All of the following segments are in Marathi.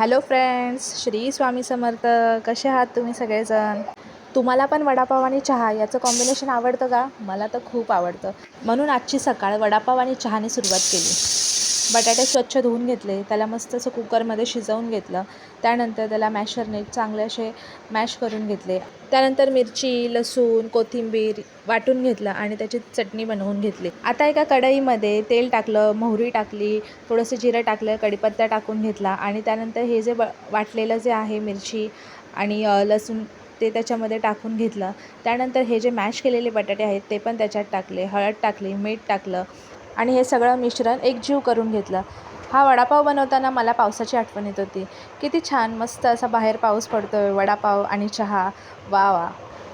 Hello friends Shri Swami Samarth. कसे आहात तुम्ही सगळेजण? तुम्हाला पण वडापाव आणि चहा याचं कॉम्बिनेशन आवडतं का? मला तर खूप आवडतं. म्हणून आजची सकाळ वडापाव आणि चहाने सुरुवात केली. बटाटे स्वच्छ धुवून घेतले त्याला मस्त असं कुकरमध्ये शिजवून घेतलं त्यानंतर त्याला मॅशरने चांगले असे मॅश करून घेतले. त्यानंतर मिरची लसूण कोथिंबीर वाटून घेतलं आणि त्याची चटणी बनवून घेतली. आता एका कढईमध्ये तेल टाकलं मोहरी टाकली थोडंसं जिरं टाकलं कढीपत्ता टाकून घेतला आणि त्यानंतर हे जे ब वाटलेलं जे आहे मिरची आणि लसूण ते त्याच्यामध्ये टाकून घेतलं. त्यानंतर हे जे मॅश केलेले बटाटे आहेत ते पण त्याच्यात टाकले. हळद टाकली मीठ टाकलं आणि हे सगळं मिश्रण एकजीव करून घेतलं. हा वडापाव बनवताना मला पावसाची आठवण येत होती. किती छान मस्त असा बाहेर पाऊस पडतो आहे वडापाव आणि चहा. वा वा.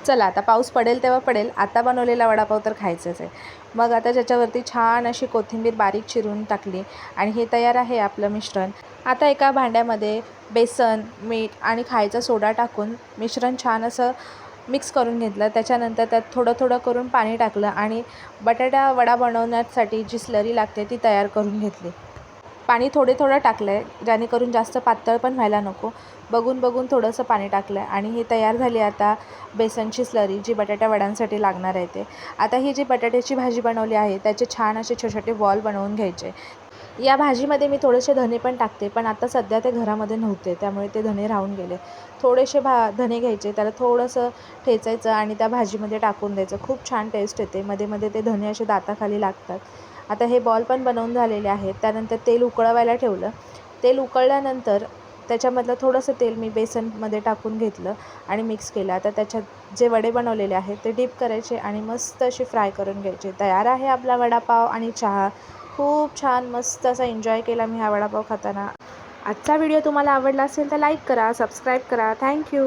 चला आता पाऊस पडेल तेव्हा पडेल. आता बनवलेला वडापाव तर खायचंच आहे. मग आता ज्याच्यावरती छान अशी कोथिंबीर बारीक चिरून टाकली आणि हे तयार आहे आपलं मिश्रण. आता एका भांड्यामध्ये बेसन मीठ आणि खायचा सोडा टाकून मिश्रण छान असं मिक्स करून घेतलं. त्याच्यानंतर त्यात थोडं थोडं करून पाणी टाकलं आणि बटाटा वडा बनवण्यासाठी जी स्लरी लागते ती तयार करून घेतली. पाणी थोडे थोडं टाकलं आहे जेणेकरून जास्त पातळ पण व्हायला नको. बघून बघून थोडंसं पाणी टाकलं आहे आणि ही तयार झाली आता बेसनची स्लरी जी बटाट्या वड्यांसाठी लागणार आहे ते. आता ही जी बटाट्याची भाजी बनवली आहे त्याचे छान असे छोटे छोटे बॉल बनवून घ्यायचे. या भाजीमध्ये मी थोडेसे धने पण टाकते पण आता सध्या ते घरामध्ये नव्हते त्यामुळे ते धने राहून गेले. थोडेसे भा धने घ्यायचे त्याला थोडंसं ठेचायचं आणि त्या भाजीमध्ये टाकून द्यायचं. खूप छान टेस्ट येते. मध्ये मध्ये ते धने असे दाताखाली लागतात. आता हे बॉल पण बनवून झालेले आहेत. त्यानंतर तेल उकळवायला ठेवलं. तेल उकळल्यानंतर त्याच्यामधलं थोडंसं तेल मी बेसनमध्ये टाकून घेतलं आणि मिक्स केलं. आता त्याच्यात जे वडे बनवलेले आहेत ते डीप करायचे आणि मस्त असे फ्राय करून घ्यायचे. तयार आहे आपला वडापाव आणि चहा. खूप छान मस्त असा एन्जॉय केला मी हा वडापाव खाताना. आजचा व्हिडिओ तुम्हाला आवडला असेल तर लाईक करा सबस्क्राईब करा. थँक्यू